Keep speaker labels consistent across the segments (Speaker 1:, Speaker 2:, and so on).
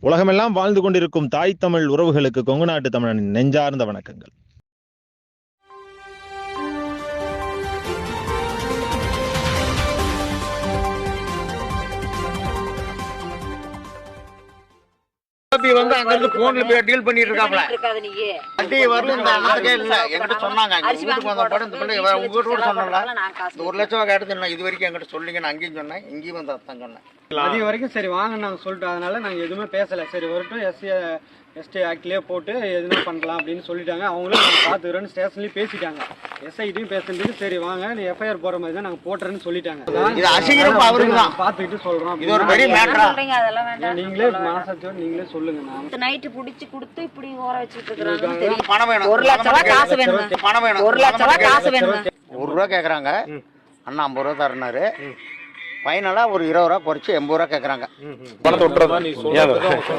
Speaker 1: உலகமெல்லாம் வாழ்ந்து கொண்டிருக்கும் தாய் தமிழ் உறவுகளுக்கு கொங்கு நாட்டு தமிழனின் நெஞ்சார்ந்த வணக்கங்கள்.
Speaker 2: கோபி வந்து அங்க இருந்து போன்ல போய் டீல் பண்ணிட்டு இருக்காப்ல
Speaker 3: இருக்காது நீ
Speaker 2: வண்டி வரல இந்த அண்ணாக்கே இல்ல என்கிட்ட சொன்னாங்க. வீட்டுக்கு வந்த இந்த பிள்ளை உங்க வீட்டு கூட சொன்னல
Speaker 3: நான் காசு
Speaker 2: இந்த ஒரு லட்சம் ரூபாய் எடுத்து இது வரைக்கும் என்கிட்ட சொல்லிங்க நான் அங்கேயும் சொன்னேன் இங்கேயும் வந்து அதான் சொன்னேன்.
Speaker 4: அது வரைக்கும் சரி வாங்க நாங்கள் சொல்லிட்டோம். அதனால நாங்கள் எதுவுமே பேசலை. சரி வரட்டும் எஸ்சி எஸ்டி ஆக்ட்லேயே போட்டு எதுவுமே பண்ணலாம் அப்படின்னு சொல்லிட்டாங்க. அவங்களும் நாங்கள் பார்த்துக்கிறோன்னு ஸ்டேஷன்லேயும் பேசிட்டாங்க. எஸ்ஐட்டையும் பேசுறதுக்கு சரி வாங்க நீ எஃப்ஐஆர் போகிற மாதிரி தான் நாங்கள் போட்டுறேன்னு சொல்லிட்டாங்க. பார்த்துக்கிட்டு சொல்கிறோம்
Speaker 2: இது ஒரு பெரிய மேட்டரா
Speaker 3: சொல்றீங்க அதெல்லாம் வேண்டாம்.
Speaker 4: நீங்களே மனசாட்சியோட நீங்களே சொல்லுங்க நான்.
Speaker 3: நைட்டு புடிச்சு கொடுத்து இப்படி ஊற வச்சுட்டு
Speaker 2: பணம் வேணும்.
Speaker 3: ஒரு லட்ச ரூபா காசு வேணுங்க.
Speaker 2: பணம் வேணும்.
Speaker 3: ஒரு லட்ச ரூபா காசு வேணுங்க.
Speaker 2: ஒரு ரூபா கேக்குறாங்க. அண்ணா ஐம்பது ரூபா தரனாரு ஃபைனலா ஒரு இருபது ரூபா குறைச்சு எண்பது ரூபா கேக்குறாங்க.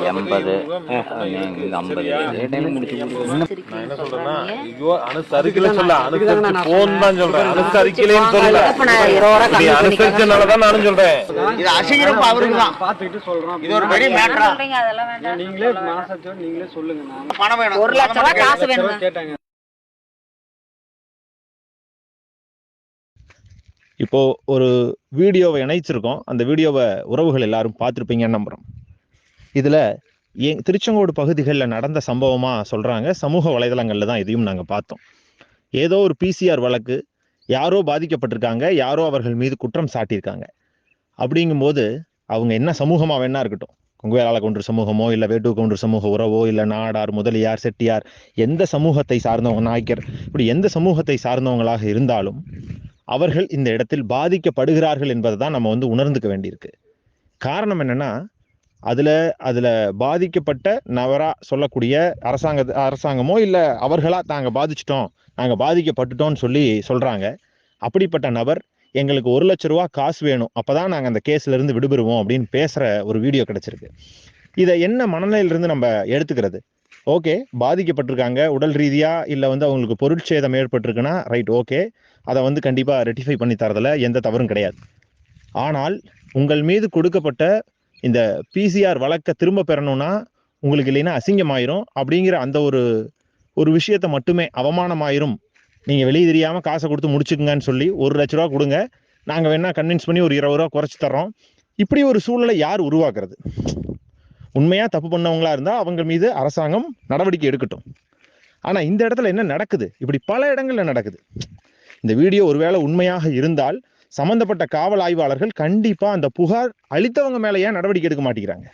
Speaker 5: எண்பது.
Speaker 2: இது அசிங்கமா அவருக்கு தான். இது ஒரு பெரிய மேட்டரா.
Speaker 3: சொல்றீங்க அதெல்லாம் வேண்டாம்.
Speaker 4: நீங்களே நீங்களே சொல்லுங்க.
Speaker 2: பணம் வேணும்.
Speaker 3: ஒரு லட்ச ரூபா காசு வேணுங்க.
Speaker 4: கேட்டாங்க.
Speaker 1: இப்போ ஒரு வீடியோவை இணைச்சிருக்கோம். அந்த வீடியோவை உறவுகள் எல்லாரும் பார்த்துருப்பீங்கன்னு நம்புறோம். இதில் ஏன் திருச்செங்கோடு பகுதிகளில் நடந்த சம்பவமாக சொல்கிறாங்க சமூக வலைதளங்களில் தான் இதையும் நாங்கள் பார்த்தோம். ஏதோ ஒரு பிசிஆர் வழக்கு யாரோ பாதிக்கப்பட்டிருக்காங்க யாரோ அவர்கள் மீது குற்றம் சாட்டியிருக்காங்க. அப்படிங்கும்போது அவங்க என்ன சமூகமாக வேணா இருக்கட்டும். கொங்குவேலாள கொன்று சமூகமோ இல்லை வேட்டு கொன்று சமூக உறவோ இல்லை நாடார் முதலியார் செட்டியார் எந்த சமூகத்தை சார்ந்தவங்க நாய்க்கர் இப்படி எந்த சமூகத்தை சார்ந்தவங்களாக இருந்தாலும் அவர்கள் இந்த இடத்தில் பாதிக்கப்படுகிறார்கள் என்பதை தான் நம்ம வந்து உணர்ந்துக்க வேண்டியிருக்கு. காரணம் என்னன்னா அதில் அதில் பாதிக்கப்பட்ட நபராக சொல்லக்கூடிய அரசாங்க அரசாங்கமோ இல்லை அவர்களாக தாங்கள் பாதிச்சிட்டோம் நாங்கள் பாதிக்கப்பட்டுட்டோம்னு சொல்லி சொல்கிறாங்க அப்படிப்பட்ட நபர் எங்களுக்கு ஒரு லட்ச ரூபா காசு வேணும் அப்போ தான் நாங்கள் அந்த கேஸ்லேருந்து விடுபெறுவோம் அப்படின்னு பேசுகிற ஒரு வீடியோ கிடச்சிருக்கு. இதை என்ன மனநிலையிலிருந்து நம்ம எடுத்துக்கிறது? ஓகே பாதிக்கப்பட்டிருக்காங்க. உடல் ரீதியாக இல்லை வந்து அவங்களுக்கு பொருட்சேதம் ஏற்பட்டிருக்குன்னா ரைட் ஓகே அதை வந்து கண்டிப்பாக ரெட்டிஃபை பண்ணி தரதில் எந்த தவறும் கிடையாது. ஆனால் உங்கள் மீது கொடுக்கப்பட்ட இந்த பிசிஆர் வழக்கை திரும்ப பெறணும்னா உங்களுக்கு இல்லைன்னா அசிங்கமாயிரும். அப்படிங்கிற அந்த ஒரு ஒரு விஷயத்தை மட்டுமே அவமானமாயிரும். நீங்கள் வெளியே தெரியாமல் காசை கொடுத்து முடிச்சுக்குங்கன்னு சொல்லி ஒரு லட்ச ரூபா கொடுங்க. நாங்கள் வேணால் கன்வின்ஸ் பண்ணி ஒரு இருபது ரூபா குறைச்சி தர்றோம். இப்படி ஒரு சூழலை யார் உருவாக்குறது? உண்மையா தப்பு பண்ணவங்களா இருந்தா அவங்க மீது அரசாங்கம் நடவடிக்கை எடுக்கட்டும். ஆனா இந்த இடத்துல என்ன நடக்குது? இப்படி பல இடங்கள்ல நடக்குது. இந்த வீடியோ ஒருவேளை உண்மையாக இருந்தால் சம்பந்தப்பட்ட காவல் ஆய்வாளர்கள் கண்டிப்பா அந்த புகார் அளித்தவங்க மேலே ஏன் நடவடிக்கை எடுக்க மாட்டேங்கிறாங்க?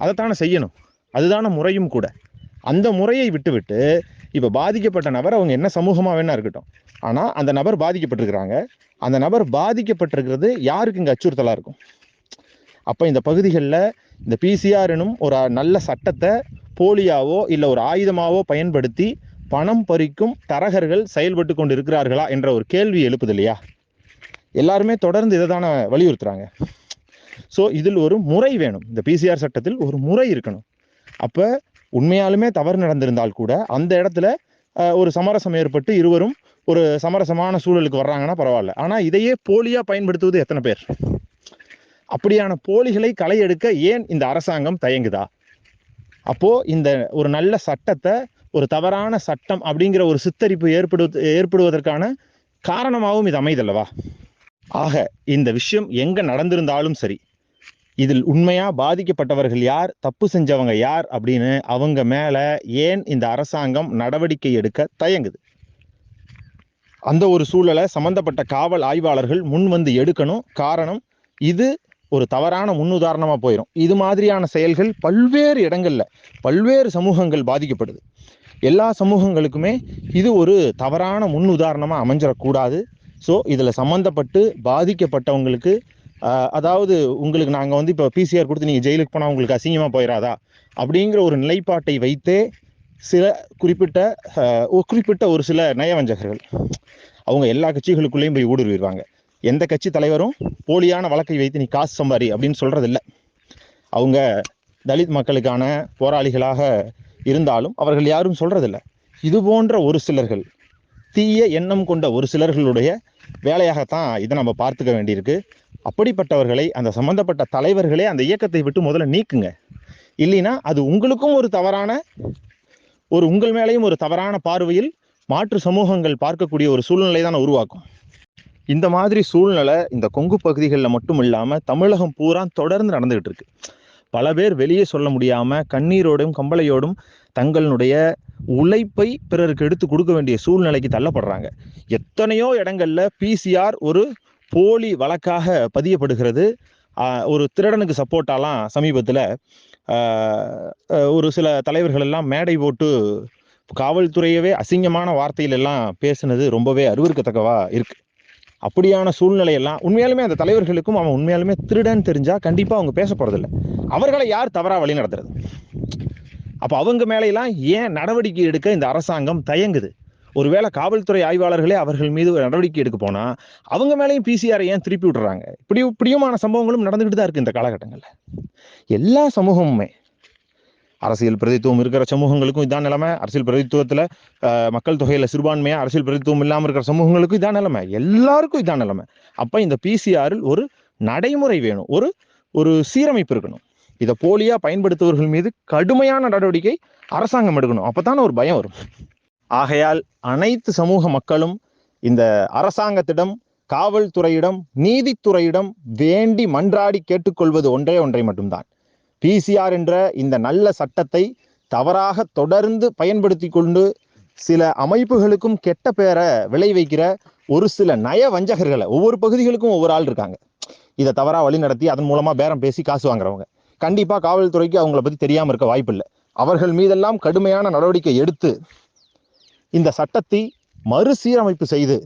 Speaker 1: அதைத்தானே செய்யணும். அதுதான முறையும் கூட. அந்த முறையை விட்டுவிட்டு இப்ப பாதிக்கப்பட்ட நபர் அவங்க என்ன சமூகமா வேணா இருக்கட்டும். ஆனா அந்த நபர் பாதிக்கப்பட்டிருக்கிறாங்க. அந்த நபர் பாதிக்கப்பட்டிருக்கிறது யாருக்கு இங்க அச்சுறுத்தலா இருக்கும்? அப்போ இந்த பகுதிகளில் இந்த பிசிஆர் எனும் ஒரு நல்ல சட்டத்தை போலியாவோ இல்லை ஒரு ஆயுதமாவோ பயன்படுத்தி பணம் பறிக்கும் தரகர்கள் செயல்பட்டு கொண்டு இருக்கிறார்களா என்ற ஒரு கேள்வி எழுப்புது இல்லையா? எல்லாருமே தொடர்ந்து இதை தானே வலியுறுத்துறாங்க. ஸோ இதில் ஒரு முறை வேணும். இந்த பிசிஆர் சட்டத்தில் ஒரு முறை இருக்கணும். அப்போ உண்மையாலுமே தவறு நடந்திருந்தால் கூட அந்த இடத்துல ஒரு சமரசம் ஏற்பட்டு இருவரும் ஒரு சமரசமான சூழலுக்கு வர்றாங்கன்னா பரவாயில்ல. ஆனால் இதையே போலியாக பயன்படுத்துவது எத்தனை பேர்? அப்படியான போலிகளை களையெடுக்க ஏன் இந்த அரசாங்கம் தயங்குதா? அப்போ இந்த ஒரு நல்ல சட்டத்தை ஒரு தவறான சட்டம் அப்படிங்கிற ஒரு சித்தரிப்பு ஏற்படு ஏற்படுவதற்கான காரணமாகவும் இது அமைதல்லவா? ஆக இந்த விஷயம் எங்க நடந்திருந்தாலும் சரி இதில் உண்மையா பாதிக்கப்பட்டவர்கள் யார் தப்பு செஞ்சவங்க யார் அப்படின்னு அவங்க மேல ஏன் இந்த அரசாங்கம் நடவடிக்கை எடுக்க தயங்குது? அந்த ஒரு சூழலை சம்பந்தப்பட்ட காவல் ஆய்வாளர்கள் முன் வந்து எடுக்கணும். காரணம் இது ஒரு தவறான முன்னுதாரணமாக போயிடும் இது மாதிரியான செயல்கள் பல்வேறு இடங்களில் பல்வேறு சமூகங்கள் பாதிக்கப்படுது. எல்லா சமூகங்களுக்குமே இது ஒரு தவறான முன்னுதாரணமாக அமைஞ்சிடக்கூடாது. ஸோ இதில் சம்மந்தப்பட்டு பாதிக்கப்பட்டவங்களுக்கு அதாவது உங்களுக்கு நாங்கள் வந்து இப்போ பிசிஆர் கொடுத்து நீங்கள் ஜெயிலுக்கு போனால் உங்களுக்கு அசிங்கமாக போயிடாதா அப்படிங்கிற ஒரு நிலைப்பாட்டை வைத்தே சில குறிப்பிட்ட குறிப்பிட்ட ஒரு சில நயவஞ்சகர்கள் அவங்க எல்லா கட்சிகளுக்குள்ளேயும் போய் ஊடுருவிடுவாங்க. எந்த கட்சி தலைவரும் போலியான வழக்கை வைத்து நீ காசு சம்பாரி அப்படின்னு சொல்கிறதில்ல அவங்க தலித் மக்களுக்கான போராளிகளாக இருந்தாலும் அவர்கள் யாரும் சொல்கிறதில்ல இது போன்ற ஒரு சிலர்கள் தீய எண்ணம் கொண்ட ஒரு சிலர்களுடைய வேலையாகத்தான் இதை நம்ம பார்த்துக்க வேண்டியிருக்கு. அப்படிப்பட்டவர்களை அந்த சம்பந்தப்பட்ட தலைவர்களே அந்த இயக்கத்தை விட்டு முதல்ல நீக்குங்க. இல்லைன்னா அது உங்களுக்கும் ஒரு தவறான ஒரு உங்கள் மேலேயும் ஒரு தவறான பார்வையில் மாற்று சமூகங்கள் பார்க்கக்கூடிய ஒரு சூழ்நிலை தான் உருவாக்கும். இந்த மாதிரி சூழ்நிலை இந்த கொங்கு பகுதிகளில் மட்டும் இல்லாமல் தமிழகம் பூரா தொடர்ந்து நடந்துகிட்டு இருக்கு பல பேர் வெளியே சொல்ல முடியாமல் கண்ணீரோடும் கம்பளையோடும் தங்களுடைய உழைப்பை பிறருக்கு எடுத்து கொடுக்க வேண்டிய சூழ்நிலைக்கு தள்ளப்படுறாங்க. எத்தனையோ இடங்கள்ல பிசிஆர் ஒரு போலி வழக்காக பதியப்படுகிறது. ஒரு திருடனுக்கு சப்போர்ட்டாலாம் சமீபத்தில் ஒரு சில தலைவர்கள் எல்லாம் மேடை போட்டு காவல்துறையவே அசிங்கமான வார்த்தையிலெல்லாம் பேசுனது ரொம்பவே அருவருக்கத்தக்கவா இருக்குது அப்படியான சூழ்நிலையெல்லாம் உண்மையாலுமே அந்த தலைவர்களுக்கும் அவன் உண்மையாலுமே திருடன்னு தெரிஞ்சா கண்டிப்பா அவங்க பேச போறதில்ல. அவர்களை யார் தவறா வழி நடத்துறது? அப்ப அவங்க மேலையெல்லாம் ஏன் நடவடிக்கை எடுக்க இந்த அரசாங்கம் தயங்குது? ஒருவேளை காவல்துறை ஆய்வாளர்களே அவர்கள் மீது ஒரு நடவடிக்கை எடுக்க போனா அவங்க மேலேயும் பிசிஆரை ஏன் திருப்பி விடுறாங்க இப்படி இப்படியுமான சம்பவங்களும் நடந்துகிட்டு தான் இருக்கு இந்த காலகட்டங்களில். எல்லா சமூகமுமே அரசியல் பிரதித்துவம் இருக்கிற சமூகங்களுக்கும் இதான் நிலைமை. அரசியல் பிரதித்துவத்தில் மக்கள் தொகையில் சிறுபான்மையாக அரசியல் பிரதித்துவம் இல்லாமல் இருக்கிற சமூகங்களுக்கும் இதான் நிலைமை. எல்லாருக்கும் இதான் நிலைமை. அப்போ இந்த பிசிஆரில் ஒரு நடைமுறை வேணும். ஒரு ஒரு சீரமைப்பு இருக்கணும். இதை போலியாக பயன்படுத்துபவர்கள் மீது கடுமையான நடவடிக்கை அரசாங்கம் எடுக்கணும். அப்பதானே ஒரு பயம் வரும். ஆகையால் அனைத்து சமூக மக்களும் இந்த அரசாங்கத்திடம் காவல்துறையிடம் நீதித்துறையிடம் வேண்டி மன்றாடி கேட்டுக்கொள்வது ஒன்றே ஒன்றை மட்டும்தான். பிசிஆர் என்ற இந்த நல்ல சட்டத்தை தவறாக தொடர்ந்து பயன்படுத்தி கொண்டு சில அமைப்புகளுக்கும் கெட்ட பேரை விளைவிக்கிற ஒரு சில நய வஞ்சகர்களை ஒவ்வொரு பகுதிகளுக்கும் ஒவ்வொரு ஆள் இருக்காங்க. இதை தவறாக வழி நடத்தி அதன் மூலமாக பேரம் பேசி காசு வாங்குறவங்க. கண்டிப்பாக காவல்துறைக்கு அவங்கள பற்றி தெரியாமல் இருக்க வாய்ப்பில்லை அவர்கள் மீதெல்லாம் கடுமையான நடவடிக்கை எடுத்து இந்த சட்டத்தை மறுசீரமைப்பு செய்து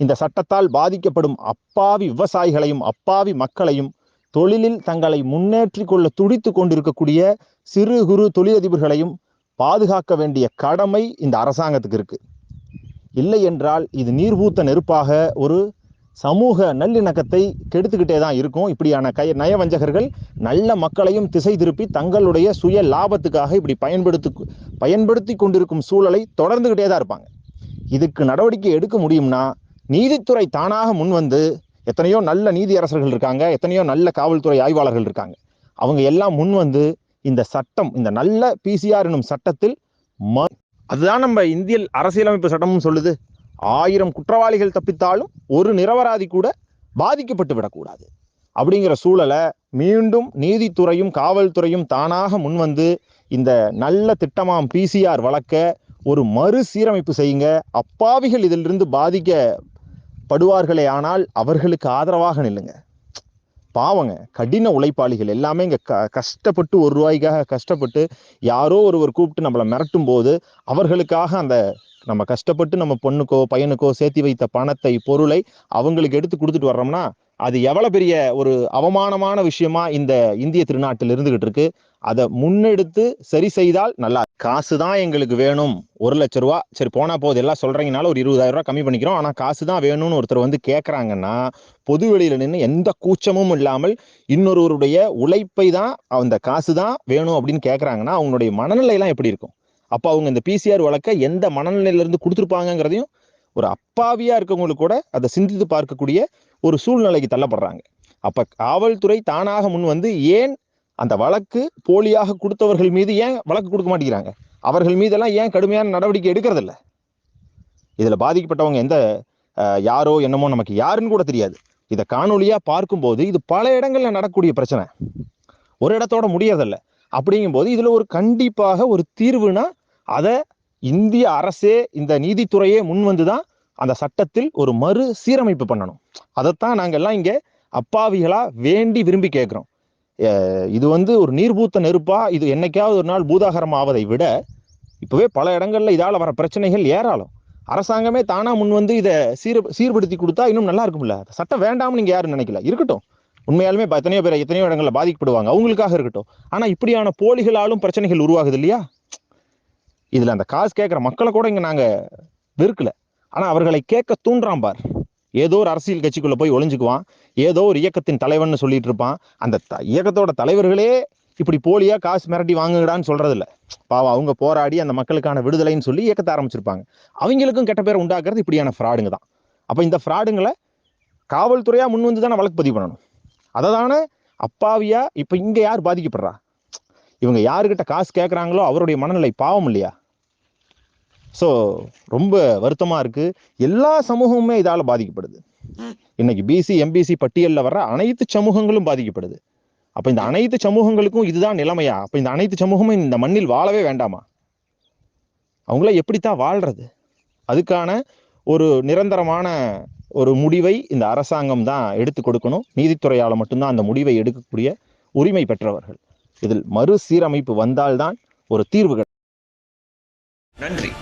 Speaker 1: இந்த சட்டத்தால் பாதிக்கப்படும் அப்பாவி விவசாயிகளையும் அப்பாவி மக்களையும் தொழிலில் தங்களை முன்னேற்றி கொள்ள துடித்து கொண்டிருக்கக்கூடிய சிறு குறு தொழிலதிபர்களையும் பாதுகாக்க வேண்டிய கடமை இந்த அரசாங்கத்துக்கு இருக்கு. இல்லை என்றால் இது நீர்பூத்த நெருப்பாக ஒரு சமூக நல்லிணக்கத்தை கெடுத்துக்கிட்டே தான் இருக்கும். இப்படியான கை நயவஞ்சகர்கள் நல்ல மக்களையும் திசை திருப்பி தங்களுடைய சுய லாபத்துக்காக இப்படி பயன்படுத்தி பயன்படுத்தி கொண்டிருக்கும் சூழலை தொடர்ந்துகிட்டே தான் இருப்பாங்க. இதுக்கு நடவடிக்கை எடுக்க முடியும்னா நீதித்துறை தானாக முன்வந்து எத்தனையோ நல்ல நீதி அரசர்கள் இருக்காங்க எத்தனையோ நல்ல காவல்துறை ஆய்வாளர்கள் இருக்காங்க. அவங்க எல்லாம் முன் வந்து இந்த சட்டம் இந்த நல்ல பிசிஆர் எனும் சட்டத்தில் ம அதுதான் நம்ம இந்திய அரசியலமைப்பு சட்டமும் சொல்லுது. ஆயிரம் குற்றவாளிகள் தப்பித்தாலும் ஒரு நிரபராதி கூட பாதிக்கப்பட்டு விடக்கூடாது. அப்படிங்கிற சூழலை மீண்டும் நீதித்துறையும் காவல்துறையும் தானாக முன்வந்து இந்த நல்ல திட்டமாம் பிசிஆர் வழக்க ஒரு மறுசீரமைப்பு செய்யுங்க. அப்பாவிகள் இதிலிருந்து படுவார்களே ஆனால் அவர்களுக்கு ஆதரவாக நில்லுங்க. பாவங்க கடின உழைப்பாளிகள் எல்லாமே இங்கே க கஷ்டப்பட்டு ஒரு ரூபாய்க்காக கஷ்டப்பட்டு யாரோ ஒருவர் கூப்பிட்டு நம்மளை மிரட்டும் போது அவர்களுக்காக அந்த நம்ம கஷ்டப்பட்டு நம்ம பொண்ணுக்கோ பையனுக்கோ சேர்த்தி வைத்த பணத்தை பொருளை அவங்களுக்கு எடுத்து கொடுத்துட்டு வர்றோம்னா அது எவ்வளோ பெரிய ஒரு அவமானமான விஷயமா இந்த இந்திய திருநாட்டில் இருந்துகிட்டு இருக்கு. அதை முன்னெடுத்து சரி செய்தால் நல்லா காசு தான் எங்களுக்கு வேணும். ஒரு லட்ச ரூபா சரி போனா போகுது எல்லாம் சொல்றீங்கனால ஒரு இருபதாயிரம் ரூபா கம்மி பண்ணிக்கிறோம். ஆனா காசு தான் வேணும்னு ஒருத்தர் வந்து கேட்கறாங்கன்னா பொது வெளியில நின்று எந்த கூச்சமும் இல்லாமல் இன்னொருவருடைய உழைப்பை தான் அந்த காசு தான் வேணும் அப்படின்னு கேட்கறாங்கன்னா அவங்களுடைய மனநிலை எல்லாம் எப்படி இருக்கும்? அப்போ அவங்க இந்த பிசிஆர் வழக்க எந்த மனநிலையில இருந்து கொடுத்துருப்பாங்கங்கிறதையும் ஒரு அப்பாவியா இருக்கவங்களுக்கு கூட அதை சிந்தித்து பார்க்கக்கூடிய ஒரு சூழ்நிலைக்கு தள்ளப்படுறாங்க. அப்ப காவல்துறை தானாக முன் வந்து ஏன் அந்த வழக்கு போலியாக கொடுத்தவர்கள் மீது ஏன் வழக்கு கொடுக்க மாட்டேங்கிறாங்க? அவர்கள் மீதெல்லாம் ஏன் கடுமையான நடவடிக்கை எடுக்கிறதில்ல? இதில் பாதிக்கப்பட்டவங்க எந்த யாரோ என்னமோ நமக்கு யாருன்னு கூட தெரியாது. இதை காணொலியாக பார்க்கும்போது இது பல இடங்களில் நடக்கக்கூடிய பிரச்சனை. ஒரு இடத்தோட முடியறதில்ல. அப்படிங்கும்போது இதில் ஒரு கண்டிப்பாக ஒரு தீர்வுனா அதை இந்திய அரசே இந்த நீதித்துறையே முன் வந்து தான் அந்த சட்டத்தில் ஒரு மறு சீரமைப்பு பண்ணணும். அதைத்தான் நாங்க எல்லாம் அப்பாவிகளாக வேண்டி விரும்பி கேட்குறோம். இது வந்து ஒரு நீர்பூத்த நெருப்பா? இது என்னைக்காவது ஒரு நாள் பூதாகரம் ஆவதை விட இப்போவே பல இடங்கள்ல இதால் வர பிரச்சனைகள் ஏராளம். அரசாங்கமே தானாக முன் வந்து இதை சீர் சீர்படுத்தி கொடுத்தா இன்னும் நல்லா இருக்கும்ல. சட்டம் வேண்டாம்னு நீங்கள் யாரும் நினைக்கல. இருக்கட்டும். உண்மையாலுமே எத்தனையோ பேர் எத்தனையோ இடங்களில் பாதிக்கப்படுவாங்க. அவங்களுக்காக இருக்கட்டும். ஆனால் இப்படியான போலிகளாலும் பிரச்சனைகள் உருவாகுது இல்லையா? இதில் அந்த காசு கேட்குற மக்களை கூட இங்கே நாங்கள் வெறுக்கல. ஆனால் அவர்களை கேட்க தூண்டுறான் பார். ஏதோ ஒரு அரசியல் கட்சிக்குள்ள போய் ஒளிஞ்சுக்குவான். ஏதோ ஒரு இயக்கத்தின் தலைவன் சொல்லிட்டு இருப்பான் அந்த த- இயக்கத்தோட தலைவர்களே இப்படி போலியா காசு மிரட்டி வாங்குங்கடான்னு சொல்றது இல்லை பாவம் அவங்க போராடி அந்த மக்களுக்கான விடுதலைன்னு சொல்லி இயக்கத்தை ஆரம்பிச்சிருப்பாங்க. அவங்களுக்கும் கெட்ட பேர் உண்டாக்குறது இப்படியான ஃப்ராடுங்க தான். அப்ப இந்த ஃப்ராடுங்களை காவல்துறையா முன் வந்து தானே வழக்கு பதிவு பண்ணணும். அதை தானே அப்பாவியா இப்ப இங்க யார் பாதிக்கப்படுறா? இவங்க யாருக்கிட்ட காசு கேட்குறாங்களோ அவருடைய மனநிலை பாவம் இல்லையா? ஸோ ரொம்ப வருத்தமா இருக்கு. எல்லா சமூகமுமே இதால பாதிக்கப்படுது. இன்னைக்கு பிசி எம்பிசி பட்டியலில் வர்ற அனைத்து சமூகங்களும் பாதிக்கப்படுது. அப்ப இந்த அனைத்து சமூகங்களுக்கும் இதுதான் நிலைமையா? அப்ப இந்த அனைத்து சமூகமும் இந்த மண்ணில் வாழவே வேண்டாமா? அவங்கள எப்படித்தான் வாழ்றது? அதுக்கான ஒரு நிரந்தரமான ஒரு முடிவை இந்த அரசாங்கம் தான் எடுத்து கொடுக்கணும். நீதித்துறையால மட்டும்தான் அந்த முடிவை எடுக்கக்கூடிய உரிமை பெற்றவர்கள். இதில் மறுசீரமைப்பு வந்தால்தான் ஒரு தீர்வு கிடைக்கும்.
Speaker 6: நன்றி.